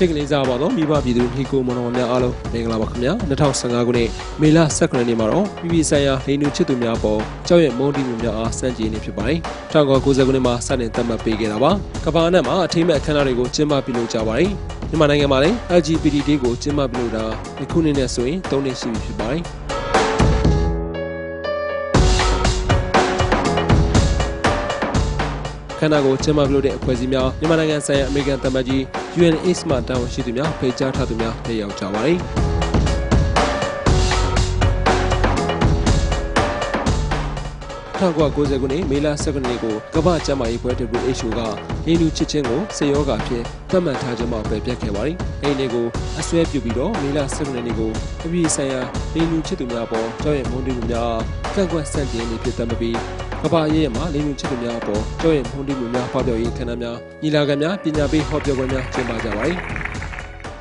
ချစ်ကလေးစားပါတော့မိဘပြည်သူညီကိုမောင်နှမများအားလုံးမင်္ဂလာပါခင်ဗျာ2015ခုနှစ်မေလ18ရက်နေ့မှာတော့ပြည်ပြည်ဆိုင်ရာလိန်လူချစ်သူများပေါ်ကြောက်ရွံ့မုန်းတီးမှုများအားစန့်ကျင်နေဖြစ်ပါတယ်1990ခုနှစ်မှာစတင်သတ်မှတ်ပေးခဲ့တာပါကမ္ဘာအနှံ့မှာအထိမ်းမဲ့အခမ်းအနားတွေကိုကျင်းပပြုလုပ်ကြပါတယ်မြန်မာနိုင်ငံမှာလည်း LGBT Day ကိုကျင်းပပြုလုပ်တာဒီခုနှစ်နဲ့ဆိုရင်3နှစ်ရှိပြီဖြစ်ပါတယ် ခန္ဓာကိုယ်ကျင်းပပြုလုပ်တဲ့အဖွဲ့အစည်းများမြန်မာနိုင်ငံဆိုင်ရာအမေရိကန်သမ္မတကြီး UNAIDS မှတာဝန်ရှိသူများဖိတ်ကြားထားသူများတက်ရောက်ကြပါတယ်။1990ခုနှစ်မေလ19ရက်နေ့ကိုကမ္ဘာ့ကျန်းမာရေးဖွဲ့ WHO ကနေလူချစ်ချင်းကိုစေယောဂါဖြစ်သတ်မှတ်ထားခြင်းမှာပယ်ပြတ်ခဲ့ပါတယ်။အဲဒီနေ့ကိုအစွဲပြုပြီးတော့မေလ19ရက်နေ့ကိုအပြည်ဆိုင်ရာနေလူချစ်သူများပေါ်ကြောက်ရွံ့မုန်းတီးမှုများကန့်ကွက်ဆန့်ကျင်နေဖြစ်သတ်မှတ်ပြီး ကမ္ဘာရေးမှာလိမ်လူချစ်သူများအပေါ်ကြောက်ရွံ့မှုန်တီးမှုများဖောက်ပြောရေးခန္ဓာများညီလာခံများပညာပေးဟောပြောပွဲများကျင်းပကြပါသည်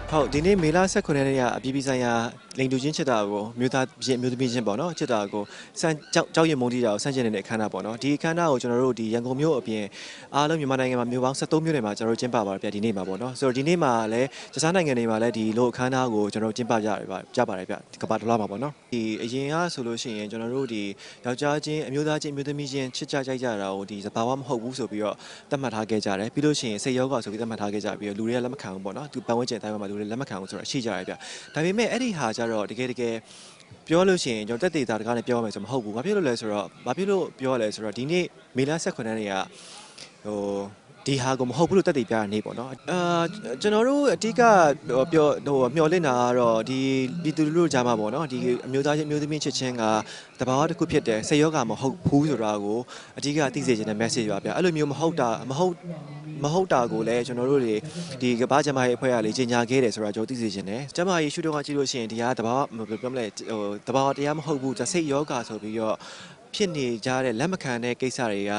ဟုတ်ဒီနေ့မေလ18ရက်နေ့ကအပြည်ပြည်ဆိုင်ရာလိန်တူချင်းချစ်တာကိုမြို့သားချင်းမြို့သမီးချင်းပေါ့နော်ချစ်တာကိုစမ်းကြောက်ကြောက်ရွံ့မုန်းတီးတာကိုစမ်းကျင်နေတဲ့အခမ်းအနားပေါ့နော်ဒီအခမ်းအနားကိုကျွန်တော်တို့ဒီရန်ကုန်မြို့အပြင်အားလုံးမြန်မာနိုင်ငံမှာမြို့ပေါင်း73မြို့နယ်မှာကျွန်တော်တို့ကျင်းပပါတယ်ဗျဒီနေ့မှာပေါ့နော်ဆိုတော့ဒီနေ့မှာလည်းတခြားနိုင်ငံတွေမှာလည်းဒီလိုအခမ်းအနားကိုကျွန်တော်တို့ကျင်းပကြရပါကြပါတယ်ဗျကမ္ဘာတစ်လားမှာပေါ့နော်ဒီအရင်ကဆိုလို့ရှိရင်ကျွန်တော်တို့ဒီယောက်ျားချင်းအမျိုးသားချင်းအမျိုးသမီးချင်းချစ်ကြကြိုက်ကြတာကိုဒီသဘာဝမဟုတ်ဘူးဆိုပြီးတော့သတ်မှတ်ထားခဲ့ကြတယ်ပြီးလို့ရှိရင်စိတ်ယောဂဆိုပြီးသတ်မှတ်ထားခဲ့ကြပြီးတော့လူတွေကလက်မခံဘူးပေါ့နော်သူပတ်ဝန်းကျင်အတိုင်းမှာလူတွေလက်မခံဘူးဆိုတော့ရှိကြတယ်ဗျဒါပေမဲ့အဲ့ဒီဟာကြတော့တကယ်တကယ်ပြောလို့ရှိရင်ကျွန်တော်တက်သေးတာတကားနဲ့ပြောရမယ်ဆိုမဟုတ်ဘူးဘာဖြစ်လို့လဲဆိုတော့ဘာဖြစ်လို့ပြောရလဲဆိုတော့ဒီနေ့မေလ18ရက်နေ့ကဟိုဒီဟာကိုမဟုတ်ဘူးလို့တက်တည်ပြရနေပေါ့နော်အာကျွန်တော်တို့အတိကဟိုပြောဟိုမျော်လင့်တာကတော့ဒီပြည်သူလူထုကြားမှာပေါ့နော်ဒီအမျိုးသားချင်းအမျိုးသမီးချစ်ချင်းကတဘာဝတစ်ခုဖြစ်တယ်ဆေယောဂမဟုတ်ဘူးဆိုတာကိုအတိကသိစေချင်တဲ့ message ပါဗျအဲ့လိုမျိုးမဟုတ်တာမဟုတ် မဟုတ်တာကိုလည်းကျွန်တော်တို့တွေဒီကမ္ဘာ့ကျန်းမာရေးအဖွဲ့ကလေကြီးညာခဲ့တယ်ဆိုတာကျွန်တော်သိစေချင်တယ်ကျန်းမာရေးရှုထောင့်ကကြည့်လို့ရှိရင်ဒီဟာတဘာဝဘယ်လိုပြောမလဲဟိုတဘာဝတရားမဟုတ်ဘူးဒါစိတ်ယောဂဆိုပြီးတော့ဖြစ်နေကြတဲ့လက်မခံတဲ့ကိစ္စတွေက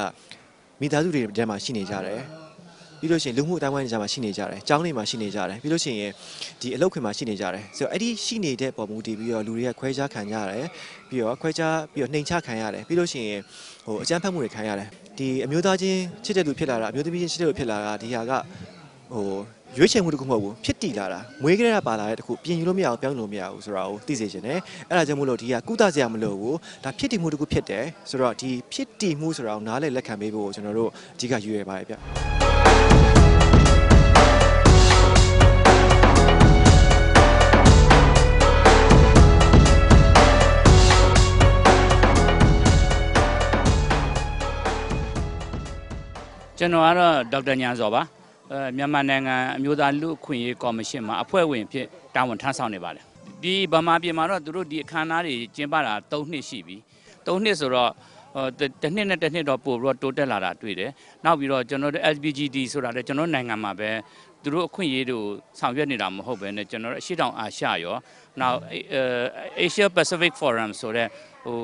မိသားစုတွေထဲမှာရှိနေကြတယ် ပြီးလို့ရှိရင်လူမှုအတိုင်းဝိုင်းတွေကြားမှာရှိနေကြတယ်။ကျောင်းတွေမှာရှိနေကြတယ်။ပြီးလို့ရှိရင်ဒီအလုပ်ခွင်မှာရှိနေကြတယ်။ဆိုတော့အဲ့ဒီရှိနေတဲ့ပုံမူတည်ပြီးတော့လူတွေကခွဲခြားခံကြရတယ်။ပြီးတော့ခွဲခြားပြီးတော့နှိမ်ချခံရတယ်။ပြီးလို့ရှိရင်ဟိုအကြမ်းဖက်မှုတွေခံရတယ်။ဒီအမျိုးသားချင်းချစ်တဲ့လူဖြစ်လာတာအမျိုးသမီးချင်းချစ်တဲ့လူဖြစ်လာတာဒီဟာကဟိုရွေးချယ်မှုတစ်ခုမဟုတ်ဘူးဖြစ်တည်လာတာမွေးကလေးကပါလာတဲ့တစ်ခုပြင်ယူလို့မရအောင်ပြောင်းလို့မရဘူးဆိုတာကိုသိစေချင်တယ်အဲ့ဒါကြောင့်မို့လို့ဒီကကုသစရာမလိုဘူးဒါဖြစ်တည်မှုတစ်ခုဖြစ်တယ်ဆိုတော့ဒီဖြစ်တည်မှုဆိုတာကိုနားလည်လက်ခံပေးဖို့ကျွန်တော်တို့အဓိကယူရပါတယ်ဗျ ကျွန်တော်ကတော့ဒေါက်တာညာစောပါအဲမြန်မာနိုင်ငံအမျိုးသားလူ့အခွင့်အရေးကော်မရှင်မှာအဖွဲ့ဝင်ဖြစ်တာဝန်ထမ်းဆောင်နေပါတယ်ဒီဗမာပြည်မှာတော့သူတို့ဒီအခမ်းအနားတွေကျင်းပတာ၃နှစ်ရှိပြီ၃နှစ်ဆိုတော့ဟို တတစ်နှစ်နဲ့တစ်နှစ်တော့ပို့ပြီးတော့တိုးတက်လာတာတွေ့တယ်နောက်ပြီးတော့ကျွန်တော်တို့ SBGD ဆိုတာလည်းကျွန်တော်နိုင်ငံမှာပဲသူတို့အခွင့်အရေးတွေကိုဆောင်ရွက်နေတာမဟုတ်ဘဲနဲ့ကျွန်တော်တို့အရှိတောင်အာရှရောနောက်အဲ Asia Pacific Forum ဆိုတဲ့ဟို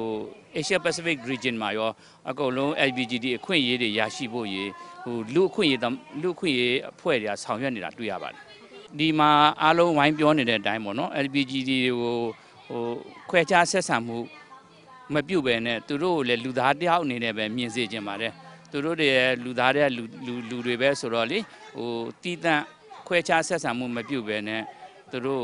Asia Pacific Region မှာရောအကုန်လုံး LBGD အခွင့်အရေးတွေရရှိဖို့ရေဟိုလူအခွင့်အရေးတလူအခွင့်အရေးအဖွဲ့တွေကဆောင်ရွက်နေတာတွေ့ရပါတယ်ဒီမှာအားလုံးဝိုင်းပြောနေတဲ့အတိုင်းပေါ့နော် LBGD တွေကိုဟိုခွဲခြားဆက်ဆံမှု မပြုတ်ပဲနဲ့သူတို့ကိုလည်းလူသားတယောက်အနေနဲ့ပဲမြင်စေချင်ပါတယ်သူတို့တွေရဲ့လူသားတဲ့လူလူလူတွေပဲဆိုတော့လေဟိုတီးတန့်ခွဲခြားဆက်ဆံမှုမပြုတ်ပဲနဲ့သူတို့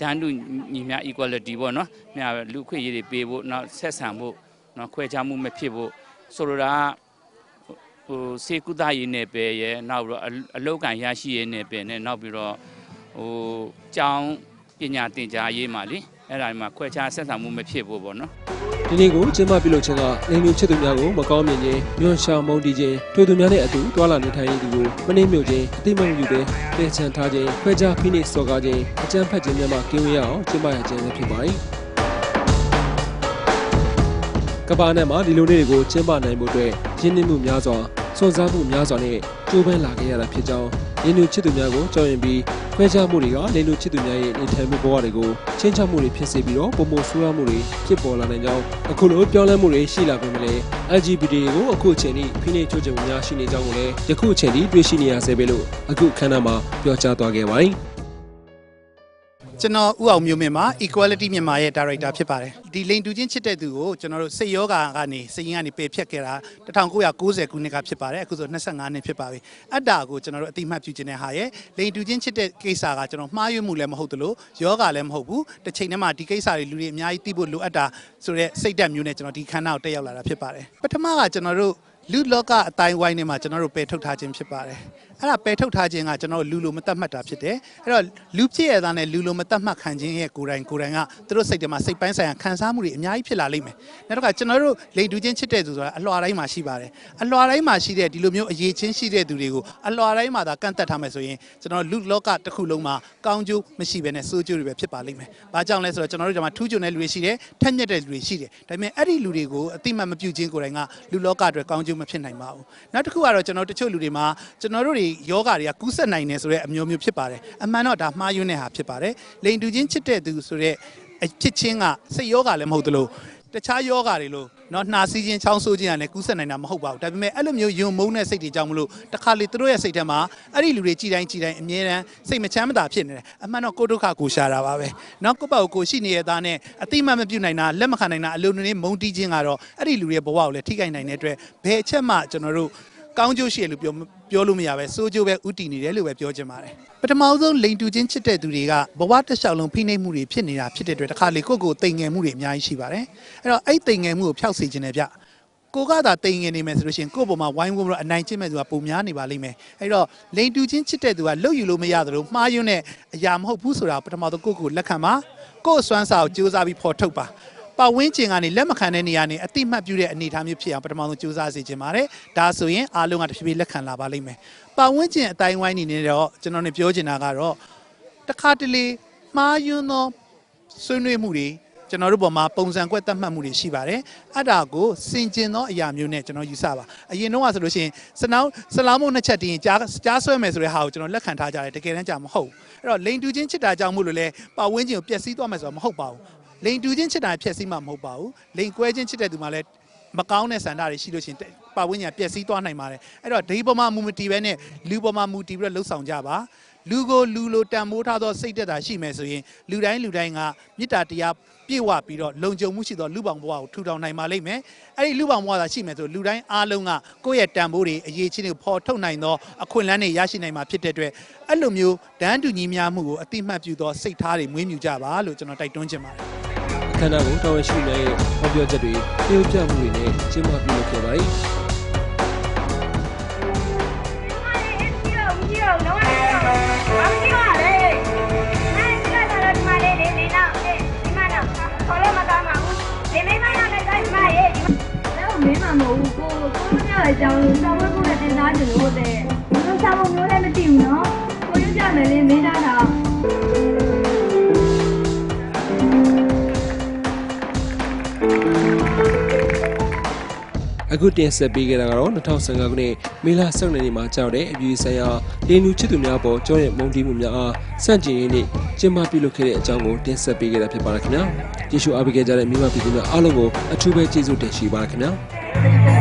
တန်းတူညီမျှ equality ပေါ့နော်မြလူခွင့်ရေးတွေပေးဖို့နောက်ဆက်ဆံဖို့နော်ခွဲခြားမှုမဖြစ်ဖို့ဆိုလိုတာကဟိုစေကုသရေးနယ်ပယ်ရဲ့နောက်ပြီးတော့အအလောက်ကန်ရရှိရေးနယ်ပယ်နဲ့နောက်ပြီးတော့ဟိုကျောင်းပညာသင်ကြားရေးမှာလေအဲ့ဒါတွေမှာခွဲခြားဆက်ဆံမှုမဖြစ်ဖို့ပေါ့နော် ဒီနေ့ကိုကျင်းပပြုလုပ်ခြင်းကလိန်လူချစ်သူများကိုမကောင်းမြင်ခြင်းညွန်ရှာမုန်းတီးခြင်းတွေ့သူများနဲ့အတူတွာလာနေထိုင်ရသူကိုမနှိမ့်မြုပ်ခြင်းအသိမယူပဲပယ်ချန်ထားခြင်းခွဲခြားဖိနှိပ်စော်ကားခြင်းအကြမ်းဖက်ခြင်းများမှကင်းဝေးရအောင်ကျင်းပရခြင်းလည်းဖြစ်ပါတယ်ကမ္ဘာနဲ့မှာဒီလိုနေ့တွေကိုကျင်းပနိုင်မှုအတွက်ရင်းနှီးမှုများစွာစွန့်စားမှုများစွာနဲ့ကြိုးပမ်းလာခဲ့ရတာဖြစ်ကြောင်း ရင်းနှီးချစ်သူများကိုကြောက်ရင်ပြီးခွဲခြားမှုတွေကလိန်လူချစ်သူများရဲ့နေထိုင်မှုဘဝတွေကိုချင်းချောက်မှုတွေဖြစ်စေပြီးတော့ပုံမှုဆိုးရမှုတွေဖြစ်ပေါ်လာနိုင်ကြောင်းအခုလိုပြောင်းလဲမှုတွေရှိလာပေမဲ့လည်း LGBT တွေကိုအခုအချိန်ထိဖိနှိပ်ချိုးချယ်မှုများရှိနေကြောင်းကိုလည်းယခုအချိန်ထိတွေ့ရှိနေရဆဲပဲလို့အခုခန္ဓာမှာပြောကြားသွားခဲ့ပါတယ် ကျွန်တော်ဥအောင်မျိုးမြင့်မှာ Equality မြန်မာရဲ့ Director ဖြစ်ပါတယ်ဒီလိန်တူချင်းချစ်တဲ့သူကိုကျွန်တော်တို့စိတ်ယောဂါကနေစိတ်ရင်းကနေပယ်ဖြတ်ခဲ့တာ1990ခုနှစ်ကဖြစ်ပါတယ်အခုဆို25နှစ်ဖြစ်ပါပြီအတ္တာကိုကျွန်တော်တို့အတိမတ်ပြုခြင်းတဲ့ဟာရဲ့လိန်တူချင်းချစ်တဲ့ကိစ္စကကျွန်တော်မှားယွင်းမှုလည်းမဟုတ်သလိုယောဂါလည်းမဟုတ်ဘူးတစ်ချိန်တည်းမှာဒီကိစ္စတွေလူတွေအများကြီးသိဖို့လိုအပ်တာဆိုတဲ့စိတ်ဓာတ်မျိုးနဲ့ကျွန်တော်ဒီခန္ဓာကိုတက်ရောက်လာတာဖြစ်ပါတယ်ပထမကကျွန်တော်တို့လူလောကအတိုင်းဝိုင်းထဲမှာကျွန်တော်တို့ပယ်ထုတ်ထားခြင်းဖြစ်ပါတယ်အဲ့ဒါပယ်ထုတ်ထားခြင်းကကျွန်တော်တို့လူလိုမတတ်မှတ်တာဖြစ်တယ်အဲ့တော့လူဖြစ်ရတာနဲ့လူလိုမတတ်မှတ်ခံခြင်းရဲ့ကိုယ်တိုင်ကိုယ်တိုင်ကသူတို့စိတ်ထဲမှာစိတ်ပိုင်းဆိုင်ရာခံစားမှုတွေအများကြီးဖြစ်လာလိမ့်မယ်နောက်တစ်ခါကျွန်တော်တို့လိန်တူချင်းချစ်တဲ့သူဆိုတာအလွှာတိုင်းမှာရှိပါတယ်အလွှာတိုင်းမှာရှိတဲ့ဒီလိုမျိုးအရေးချင်းရှိတဲ့သူတွေကိုအလွှာတိုင်းမှာသာကန့်သက်ထားမယ်ဆိုရင်ကျွန်တော်လူလောကတစ်ခုလုံးမှာကောင်းကျိုးမရှိဘဲနဲ့ဆိုးကျိုးတွေပဲဖြစ်ပါလိမ့်မယ်ဘာကြောင့်လဲဆိုတော့ကျွန်တော်တို့ဒီမှာထူးချွန်တဲ့လူတွေရှိတယ်ထက်မြက်တဲ့လူတွေရှိတယ်ဒါပေမဲ့အဲ့ဒီလူတွေကိုအတိမတ်မပြုခြင်းကိုယ်တိုင်ကလူလောကအတွက်ကောင်းကျိုးမဖြစ်နိုင်ပါဘူးနောက်တစ်ခုကတော့ကျွန်တော်တချို့လူတွေမှာကျွန်တော်တို့တွေယောဂတွေကကူးစက်နိုင်တယ်ဆိုတဲ့အမျိုးမျိုးဖြစ်ပါတယ်အမှန်တော့ဒါမှားယွင်းတဲ့ဟာဖြစ်ပါတယ်လိန်တူချင်းချစ်တဲ့သူဆိုတဲ့အဖြစ်ချင်းကစိတ်ယောဂလည်းမဟုတ်သလိုတခြားယောဂတွေလို့เนาะနှာစီးခြင်းချောင်းဆိုးခြင်းကလည်းကူးစက်နိုင်တာမဟုတ်ပါဘူးဒါပေမဲ့အဲ့လိုမျိုးယုံမုန်းတဲ့စိတ်တွေကြောင့်မလို့တခါလေသူတို့ရဲ့စိတ်ထဲမှာအဲ့ဒီလူတွေကြည်တိုင်းကြည်တိုင်းအမြဲတမ်းစိတ်မချမ်းမသာဖြစ်နေတယ်အမှန်တော့ကိုယ်ဒုက္ခကိုရှာတာပါပဲเนาะကိုယ့်ဘက်ကိုကိုယ်ရှိနေတဲ့သားနဲ့အတိမတ်မပြုတ်နိုင်တာလက်မခံနိုင်တာအလုံးနဲ့မုန်းတီးခြင်းကတော့အဲ့ဒီလူတွေဘဝကိုလည်းထိခိုက်နိုင်တဲ့အတွက်ဘယ်အချက်မှကျွန်တော်တို့ ကောင်းကျိုးရှိရလို့ပြောပြောလို့မရပဲစိုးကျိုးပဲဥတည်နေတယ်လို့ပဲပြောချင်ပါတယ်ပထမဆုံးလိန်တူချင်းချစ်တဲ့သူတွေကဘဝတစ်လျှောက်လုံးဖိနှိပ်မှုတွေဖြစ်နေတာဖြစ်တဲ့အတွက်တစ်ခါလေကိုယ့်ကိုယ်တိမ်ငယ်မှုတွေအများကြီးရှိပါတယ်အဲ့တော့အဲ့တိမ်ငယ်မှုကိုဖျောက်စေခြင်းနဲ့ဗျကိုကသာတိမ်ငယ်နေမယ်ဆိုလို့ရှိရင်ကိုယ့်ဘုံမှာဝိုင်းဝန်းပြီးတော့အနိုင်ကျင့်မဲ့သူကပုံများနေပါလိမ့်မယ်အဲ့တော့လိန်တူချင်းချစ်တဲ့သူကလှုပ်ယူလို့မရသလိုမှားယွင်းတဲ့အရာမဟုတ်ဘူးဆိုတာပထမဆုံးကိုယ့်ကိုယ်လက်ခံပါကိုယ့်အစွမ်းစာကိုကြိုးစားပြီးဖော်ထုတ်ပါ ပတ်ဝန်းကျင်ကနေလက်မခံတဲ့နေရာနေအတိမတ်ပြုတဲ့အနေအထားမျိုးဖြစ်အောင်ပထမဆုံးကြိုးစားစေချင်ပါတယ်။ဒါဆိုရင်အားလုံးကတဖြည်းဖြည်းလက်ခံလာပါလိမ့်မယ်။ပတ်ဝန်းကျင်အတိုင်းဝိုင်းနေနေတော့ကျွန်တော်နေပြောချင်တာကတော့တစ်ခါတလေမှားယွင်းသောဆွေးနွေးမှုတွေကျွန်တော်တို့ပေါ်မှာပုံစံကွက်တတ်မှတ်မှုတွေရှိပါတယ်။အဲ့ဒါကိုစင်ကျင်သောအရာမျိုးနဲ့ကျွန်တော်ယူဆပါ။အရင်တော့ကဆိုလို့ရှိရင်စနောင်းဆလာမုတ်နှစ်ချက်တင်းကြားကြားဆွဲမယ်ဆိုတဲ့ဟာကိုကျွန်တော်လက်ခံထားကြတယ်တကယ်တမ်းကြာမဟုတ်ဘူး။အဲ့တော့လိန်တူချင်းချစ်တာကြောင့်မို့လို့လဲပတ်ဝန်းကျင်ကိုပျက်စီးသွားမယ်ဆိုတာမဟုတ်ပါဘူး။ လိန်တူချင်းချစ်တာဖြည့်ဆည်းမှမဟုတ်ပါဘူးလိန်ကွဲချင်းချစ်တဲ့သူမှလည်းမကောင်းတဲ့ဆန္ဒတွေရှိလို့ရှရင်ပတ်ဝန်းကျင်ပျက်စီးသွားနိုင်ပါတယ်အဲ့တော့ဒီပေါ်မှာမူမတီပဲနဲ့လူပေါ်မှာမူတီပြီးတော့လှုပ်ဆောင်ကြပါလူကိုလူလိုတန်မိုးထားသောစိတ်သက်သာရှိမယ်ဆိုရင်လူတိုင်းလူတိုင်းကမေတ္တာတရားပြည့်ဝပြီးတော့လုံခြုံမှုရှိသောလူပောင်ဘဝကိုထူထောင်နိုင်ပါလိမ့်မယ်အဲ့ဒီလူပောင်ဘဝသာရှိမယ်ဆိုလူတိုင်းအားလုံးကကိုယ့်ရဲ့တန်ဖိုးတွေအရေးချင်းတွေကိုဖော်ထုတ်နိုင်သောအခွင့်အလမ်းတွေရရှိနိုင်မှာဖြစ်တဲ့အတွက်အဲ့လိုမျိုးဒန်းတူညီမျှမှုကိုအတိမတ်ပြုသောစိတ်ထားတွေမွေးမြူကြပါလို့ကျွန်တော်တိုက်တွန်းချင်ပါတယ် ခန္ဓာကိုယ်တာဝန်ရှိတဲ့ဟောပြောချက်တွေပြုပြမှုတွေနဲ့ကျင်းပပြုလုပ်ခဲ့ပါတယ်မင်းမမဟုတ်ဘူးကိုကိုညရဲ့အကြောင်းကိုစာဝတ်ဖို့နဲ့တင်စားကြလို့တဲ့ဘယ်စာဖို့မျိုးလည်းမသိဘူးနော်ကိုရွပြမယ်လေမင်းသားတာ အခုတင်ဆက်ပေးခဲ့တာကတော့2015ခုနှစ်မေလ12ရက်နေ့မှာကြောက်တဲ့အပြည်ဆိုင်ရာလေနူချစ်သူများပေါ်ကျောင်းရဲ့မုံတီးမှုများအားစန့်ကျင်ရင်းနေ့ကျင်းပပြုလုပ်ခဲ့တဲ့အကြောင်းကိုတင်ဆက်ပေးခဲ့တာဖြစ်ပါတယ်ခင်ဗျာကျေးဇူးအားပေးကြတဲ့မိဘပြည်သူများအားလုံးကိုအထူးပဲကျေးဇူးတင်ရှိပါရခင်ဗျာ